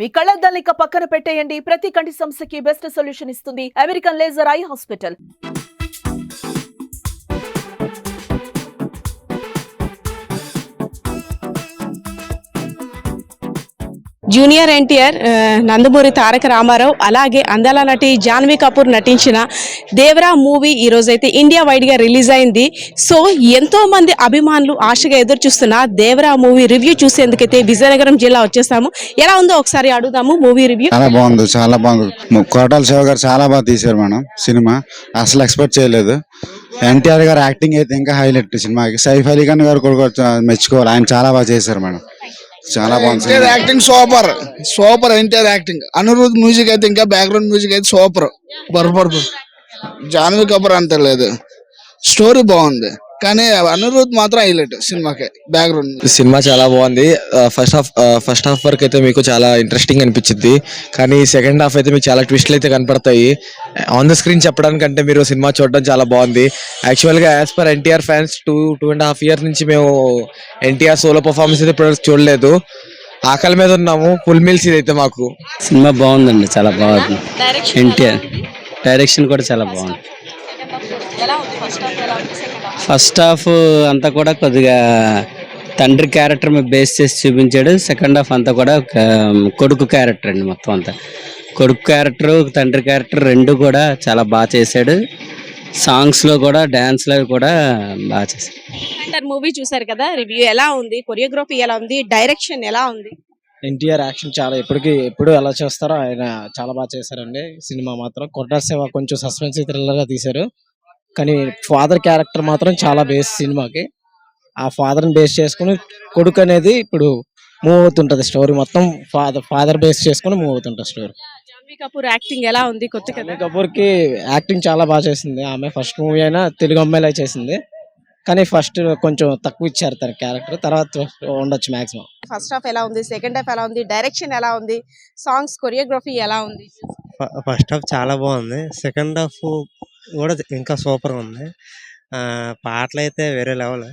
మీ కళ్ళద్దాలిక పక్కన పెట్టేయండి. ప్రతి కంటి సమస్యకి బెస్ట్ సొల్యూషన్ ఇస్తుంది American laser eye hospital. Junior NTR Nandamuri Taraka Rama Rao అలాగే అందాల నటి జాన్వీ కపూర్ నటించిన దేవరా మూవీ ఈ ఇండియా వైడ్గా రిలీజ్ అయింది. సో ఎంతో మంది అభిమానులు ఆశగా ఎదురు చూస్తున్న దేవరా మూవీ రివ్యూ చూసేందుకైతే విజయనగరం జిల్లా వచ్చేసాము. ఎలా ఉందో ఒకసారి అడుగుదాము మూవీ రివ్యూ. చాలా బాగుంది చాలా బాగుంది. కోటాల శివ గారు చాలా బాగా తీశారు మేడం సినిమా. అసలు ఎక్స్పెక్ట్ చేయలేదు. ఎన్టీఆర్ గారు యాక్టింగ్ అయితే ఇంకా హైలైట్ సినిమాకి. సైఫ్ అలీ ఖాన్ గారు కూడా మెచ్చుకోవాలి. ఆయన చాలా బాగా చేశారు మేడం. చాలా బాగుంది NTR. Acting super. Super NTR acting Anirudh music అయితే ఇంకా బ్యాక్గ్రౌండ్ మ్యూజిక్ అయితే సూపర్. బర్బర్ జాన్వీ కపూర్ అంత లేదు. స్టోరీ బాగుంది. కానీ అనిరుద్ మాత్రం హైలైట్ సినిమాకి బ్యాక్గ్రౌండ్ సినిమా చాలా బాగుంది. ఫస్ట్ హాఫ్ ఫస్ట్ హాఫ్ వరకు అయితే మీకు చాలా ఇంట్రెస్టింగ్ అనిపించింది కానీ సెకండ్ హాఫ్ అయితే మీకు చాలా ట్విస్ట్లు అయితే కనపడతాయి. ఆన్ ద స్క్రీన్ చెప్పడానికంటే మీరు సినిమా చూడడం చాలా బాగుంది. యాక్చువల్గా as per NTR fans two two and half year నుంచి మేము ఎన్టీఆర్ సోలో పర్ఫార్మెన్స్ అయితే ఇప్పుడు చూడలేదు. ఆకలి మీద ఉన్నాము ఫుల్ మీల్స్ ఇదైతే మాకు. సినిమా బాగుందండి చాలా బాగుంది. ఎన్టీఆర్ డైరెక్షన్ కూడా చాలా బాగుంది. ఫస్ట్ హాఫ్ అంతా కూడా కొద్దిగా తండ్రి క్యారెక్టర్ మీద బేస్ చేసి చూపించాడు. సెకండ్ హాఫ్ అంతా కూడా కొడుకు క్యారెక్టర్ అండి మొత్తం అంతా. కొడుకు క్యారెక్టర్ తండ్రి క్యారెక్టర్ రెండు కూడా చాలా బాగా చేశాడు. సాంగ్స్లో కూడా డాన్స్లో కూడా బాగా చేశాడు. మూవీ చూసారు కదా రివ్యూ ఎలా ఉంది? కొరియోగ్రఫీ ఎలా ఉంది? డైరెక్షన్ ఎలా ఉంది? ఎన్టీఆర్ యాక్షన్ చాలా ఎప్పటికీ ఎప్పుడు ఎలా చేస్తారో ఆయన చాలా బాగా చేశారండి. సినిమా మాత్రం కొట్ట సేవ కొంచెం సస్పెన్స్ థ్రిల్లర్గా తీశారు. కానీ ఫాదర్ క్యారెక్టర్ మాత్రం చాలా బేస్ సినిమాకి. ఆ ఫాదర్ని బేస్ చేసుకుని కొడుకు అనేది ఇప్పుడు మూవ్ అవుతుంటది స్టోరీ మొత్తం ఫాదర్ ఫాదర్ బేస్ చేసుకుని మూవ్ అవుతుంటది స్టోరీ జాన్వీ కపూర్ యాక్టింగ్ ఎలా ఉంది కొత్త కదా? కరణ్ కపూర్కి యాక్టింగ్ చాలా బాగా చేసింది. ఆమె ఫస్ట్ మూవీ అయినా తెలుగు అమ్మాయిలా చేసింది. కానీ ఫస్ట్ కొంచెం తక్కువ ఇచ్చారు తన క్యారెక్టర్ తర్వాత ఉండొచ్చు మాక్సిమం ఫస్ట్ హాఫ్ ఎలా ఉంది? సెకండ్ హాఫ్ ఎలా ఉంది? డైరెక్షన్ ఎలా ఉంది? సాంగ్స్ కొరియోగ్రఫీ ఎలా ఉంది? ఫస్ట్ హాఫ్ చాలా బాగుంది. సెకండ్ హాఫ్ కూడా ఇంకా సూపర్ ఉంది. ఆ, పాటలు అయితే వేరే లెవెల్.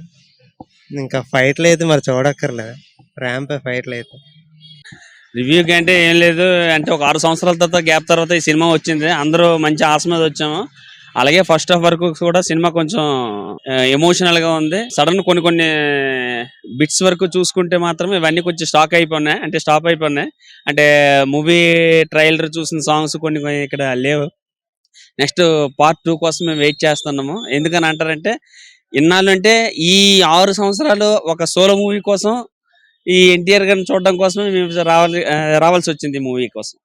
ఇంకా ఫైట్లు అయితే మరి చూడక్కర్లేదు ర్యాంప్ ఫైట్లు అయితే రివ్యూ అంటే ఏం లేదు. అంటే ఒక ఆరు సంవత్సరాల తర్వాత గ్యాప్ తర్వాత ఈ సినిమా వచ్చింది. అందరూ మంచి ఆశ మీద వచ్చాము. అలాగే ఫస్ట్ హాఫ్ వరకు కూడా సినిమా కొంచెం ఎమోషనల్గా ఉంది. సడన్ కొన్ని కొన్ని బిట్స్ వరకు చూసుకుంటే మాత్రం ఇవన్నీ కొంచెం స్టాక్ అయిపోయినాయి. అంటే స్టాప్ అయిపోయినాయి. అంటే మూవీ ట్రైలర్ చూసిన సాంగ్స్ కొన్ని కొన్ని ఇక్కడ లేవు. నెక్స్ట్ పార్ట్ టూ కోసం మేము వెయిట్ చేస్తున్నాము. ఎందుకని అంటారంటే ఇన్నాళ్ళు అంటే ఈ ఆరు సంవత్సరాలు ఒక సోలో మూవీ కోసం ఈ ఎన్టీఆర్ గారిని చూడడం కోసమే మేము రావాలి రావాల్సి వచ్చింది మూవీ కోసం.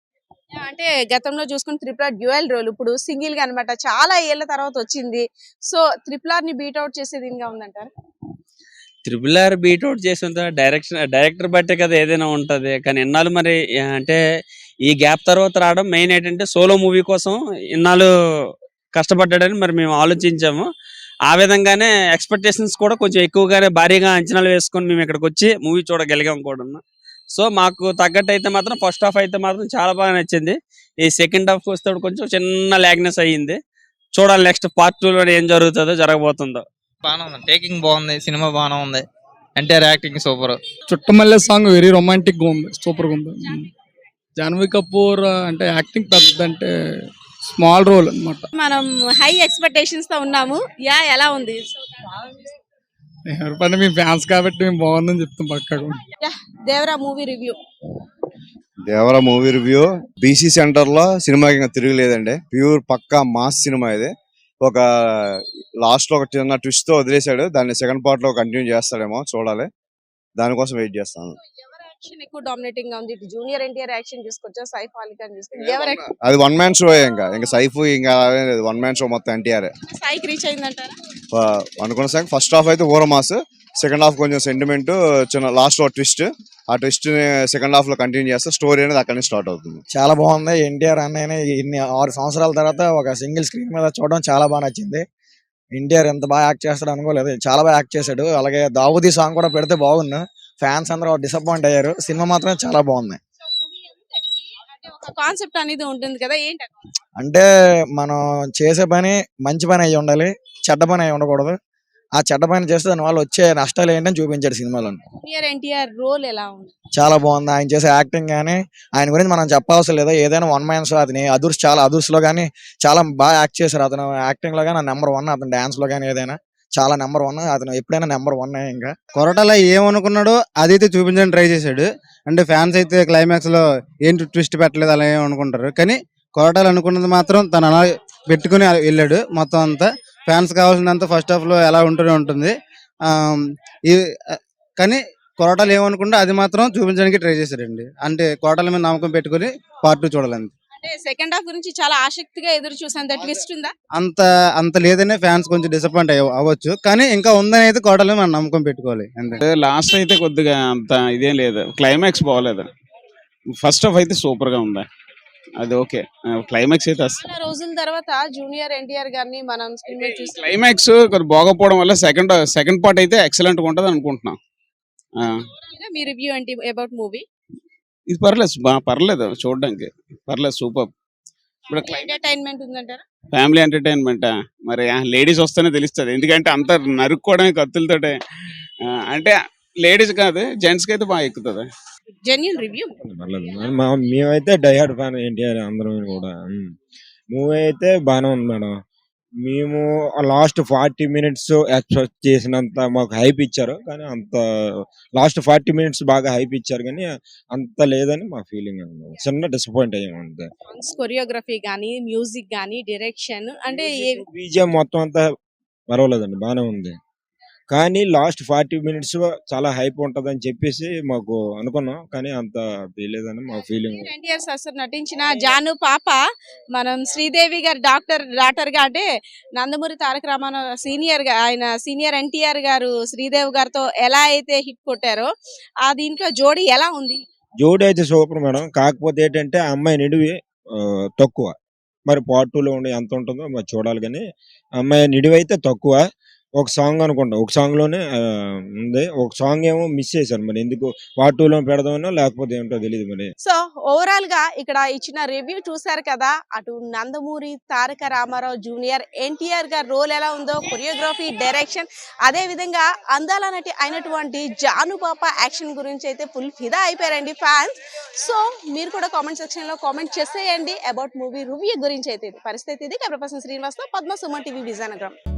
అంటే గతంలో చూసుకుని త్రిపుల డ్యూయల్ రోల్ ఇప్పుడు సింగిల్గా అనమాట చాలా ఏళ్ళ తర్వాత వచ్చింది. సో త్రిపులార్ని బీట్ అవుట్ చేసే దీనిగా ఉందంటారు? త్రిబుల్ ఆర్ బీట్ అవుట్ చేసేంత డైరెక్షన్ డైరెక్టర్ బట్టే కదా ఏదైనా ఉంటది. కానీ ఇన్నాళ్ళు మరి అంటే ఈ గ్యాప్ తర్వాత రావడం మెయిన్ ఏంటంటే సోలో మూవీ కోసం ఇన్నాళ్ళు కష్టపడ్డాడని మరి మేము ఆలోచించాము. ఆ విధంగానే ఎక్స్పెక్టేషన్స్ కూడా కొంచెం ఎక్కువగానే భారీగా అంచనాలు వేసుకొని మేము ఇక్కడికి వచ్చి మూవీ చూడగలిగాం కూడా సో మాకు తగ్గట్టు అయితే మాత్రం ఫస్ట్ హాఫ్ అయితే మాత్రం చాలా బాగా నచ్చింది. ఈ సెకండ్ హాఫ్ వస్తే కొంచెం చిన్న లాగ్నెస్ అయ్యింది. చూడాలి నెక్స్ట్ పార్ట్ టూ లో ఏం జరుగుతుందో జరగబోతుందో. బాగానే ఉంది. టేకింగ్ బాగుంది సినిమా బాగానే ఉంది. NTR acting super Chuttamalle song very రొమాంటిక్గా ఉంది సూపర్గా ఉంది జాన్వీ కపూర్ అంటే యాక్టింగ్ పెద్ద అంటే స్మాల్ రోల్ అన్నమాట. మనం హై ఎక్స్పెక్టేషన్స్తో ఉన్నాము. యా ఎలా ఉంది? ఎవరిపైన మీ ఫ్యాన్స్ కాబట్టి మేము బాగుందని చెప్తాం పక్కగా. Devara movie review. Devara movie review. BC సెంటర్లో సినిమాకి ఇంకా తిరగలేదండి ప్యూర్ పక్కా మాస్ సినిమా ఇది. ఒక లాస్ట్లో ఒక చిన్న ట్విస్ట్తో వదిలేశాడు. దాన్ని సెకండ్ పార్ట్లో కంటిన్యూ చేస్తాడేమో చూడాలి. దానికోసం వెయిట్ చేస్తాను. యాక్షన్ ఎక్కువ డామినేటింగ్గా ఉంది. జూనియర్ ఎన్టీఆర్ యాక్షన్ చూసుకోవచ్చా సైఫ్ అలీ ఖాన్ ఎవరి అది వన్ మ్యాన్ షో ఇంకా. ఇంకా సైఫ్ ఇంకా వన్ మ్యాన్ షో మొత్తం ఎన్టీఆర్ స్థాయికి రీచ్ అయిందంటారా? అనుకున్న సార్ ఫస్ట్ హాఫ్ అయితే ఊర మాస్. సెకండ్ హాఫ్ కొంచెం సెంటిమెంట్ చిన్న లాస్ట్లో ట్విస్ట్ ఆ ట్విస్ట్ సెకండ్ హాఫ్లో కంటిన్యూ చేస్తే స్టోరీ అనేది అక్కడి నుంచి స్టార్ట్ అవుతుంది. చాలా బాగుంది. ఎన్టీఆర్ అన్నయ్యని ఇన్ని ఆరు సంవత్సరాల తర్వాత ఒక సింగిల్ స్క్రీన్ మీద చూడడం చాలా బాగా నచ్చింది. ఎన్టీఆర్ ఎంత బాగా యాక్ట్ చేస్తాడు అనుకోలేదు. చాలా బాగా యాక్ట్ చేశాడు. అలాగే దావుదీ సాంగ్ కూడా పెడితే బాగుంది ఫ్యాన్స్ అందరూ డిసప్పాయింట్ అయ్యారు. సినిమా మాత్రం చాలా బాగుంది. కాన్సెప్ట్ అనేది ఉంటుంది కదా ఏంటి అంటే మనం చేసే పని మంచి పని అయి ఉండాలి చెడ్డ పని అయి ఉండకూడదు. ఆ చెడ్డ పని చేస్తే దాని వల్ల వచ్చే నష్టాలు ఏంటని చూపించాడు సినిమాలో ఎన్టీఆర్ రోల్ ఎలా ఉంది? చాలా బాగుంది. ఆయన చేసే యాక్టింగ్ కానీ ఆయన గురించి మనం చెప్పవసరం లేదు ఏదైనా వన్ మ్యాన్ షో అతని అదుర్స్ చాలా అదుర్స్లో కానీ చాలా బాగా యాక్ట్ చేశారు అతను. యాక్టింగ్లో కానీ నెంబర్ వన్ అతను డాన్స్లో కానీ ఏదైనా. చాలా నెంబర్ వన్. అతను ఎప్పుడైనా నెంబర్ వన్ ఇంకా. కొరటాల ఏమనుకున్నాడో అదైతే చూపించడానికి ట్రై చేశాడు. అంటే ఫ్యాన్స్ అయితే క్లైమాక్స్లో ఏంటి ట్విస్ట్ పెట్టలేదు అలా ఏం అనుకుంటారు. కానీ కొరటాలు అనుకున్నది మాత్రం తను అలా పెట్టుకుని వెళ్ళాడు మొత్తం అంతా. ఫ్యాన్స్ కావాల్సినంత ఫస్ట్ హాఫ్లో ఎలా ఉంటూనే ఉంటుంది. ఈ కానీ కొరటాలు ఏమనుకుంటే అది మాత్రం చూపించడానికి ట్రై చేశారండి అంటే కోటల మీద నమ్మకం పెట్టుకుని పార్ట్ టూ చూడాలండి సెకండ్ హాఫ్ గురించి చాలా ఆసక్తిగా ఎదురు చూసాను ట్విస్ట్ ఉందా? అంత అంత లేదనే ఫ్యాన్స్ కొంచెం డిసప్పాయింట్ అవ్వచ్చు. కానీ ఇంకా ఉందని అయితే కోటలో మనం నమ్మకం పెట్టుకోవాలి. అంతే. లాస్ట్ అయితే కొద్దిగా అంత ఇదేం లేదు. క్లైమాక్స్ బాగోలేదు. ఫస్ట్ హాఫ్ అయితే సూపర్గా ఉంది. అది ఓకే. క్లైమాక్స్ అయితే చాలా రోజుల తర్వాత జూనియర్ ఎన్టీఆర్ గారిని మనం క్లైమాక్స్ కొద్ది బాగోపోవడం వల్ల సెకండ్ సెకండ్ పార్ట్ అయితే ఎక్సలెంట్గా ఉంటుంది అనుకుంటున్నాం. ఆ, మీ రివ్యూ ఏంటి అబౌట్ మూవీ ఇది పర్లేదు బా పర్లేదు చూడడానికి. పర్లేదు సూపర్. ఇప్పుడు ఎంటర్టైన్మెంట్ ఉందంటారా? ఫ్యామిలీ ఎంటర్టైన్మెంట్ మరి లేడీస్ వస్తేనే తెలుస్తుంది. ఎందుకంటే అంత నరుక్కోవడమే కత్తులతోటే. అంటే లేడీస్ కాదు జెంట్స్కి అయితే బాగా ఎక్కుతుంది. జెన్యున్ రివ్యూ పర్లేదు. మా మేమైతే డైహార్డ్ ఫ్యాన్ ఎన్టీఆర్ అందరం కూడా. మూవీ అయితే బాగానే ఉంది మేడం. మేము లాస్ట్ ఫార్టీ మినిట్స్ ఎక్స్పెక్ట్ చేసినంత మాకు హైప్ ఇచ్చారు. కానీ అంత లాస్ట్ ఫార్టీ మినిట్స్ బాగా హైప్ ఇచ్చారు. కానీ అంత లేదని మా ఫీలింగ్ అన్నమాట. చిన్న డిసప్పాయింట్ అంతే. సాంగ్స్ కొరియోగ్రఫీ కానీ మ్యూజిక్ కానీ డైరెక్షన్ అంటే బీజిఎం మొత్తం అంతా పర్వాలేదండి. బాగానే ఉంది. కానీ లాస్ట్ ఫార్టీ మినిట్స్ చాలా హైప్ ఉంటదని చెప్పేసి మాకు అనుకున్నాం. కానీ అంత తెలియదని మా ఫీలింగ్ ఎన్టీఆర్ సార్ నటించిన జాను పాప మనం శ్రీదేవి గారి డాక్టర్ డాక్టర్గా అంటే నందమూరి తారక రామారావు సీనియర్గా ఆయన సీనియర్ ఎన్టీఆర్ గారు శ్రీదేవి గారితో ఎలా అయితే హిట్ కొట్టారో ఆ దీంట్లో జోడీ ఎలా ఉంది? జోడి అయితే సూపర్ మేడం. కాకపోతే ఏంటంటే ఆ అమ్మాయి నిడివి తక్కువ. మరి పార్ట్ టూలో ఉండి ఎంత ఉంటుందో మరి చూడాలి కానీ అమ్మాయి నిడివి అయితే తక్కువ. ఒక సాంగ్ అనుకుంటా. ఒక సాంగ్లోనే ఉంది. ఒక సాంగ్ ఏమో మిస్ చేశారు మరి. ఎందుకు? పార్ట్ టూలో పెడదామన్నా లేకపోతే ఏంటో తెలియదు మరి. సో ఓవరాల్గా ఇక్కడ ఇచ్చిన రివ్యూ చూసారు కదా అటు నందమూరి తారక రామారావు జూనియర్ ఎన్టీఆర్ గారి రోల్ ఎలా ఉందో కొరియోగ్రఫీ డైరెక్షన్ అదే విధంగా అందాల నటి అయినటువంటి జాను పాప యాక్షన్ గురించి అయితే ఫుల్ ఫిదా అయిపోయారండి ఫ్యాన్స్ సో మీరు కూడా కామెంట్ సెక్షన్లో కామెంట్ చేసేయండి అబౌట్ మూవీ రివ్యూ గురించి అయితే. పరిస్థితి ఇది. Camera person Srinivas Padma Suma TV Vizianagaram.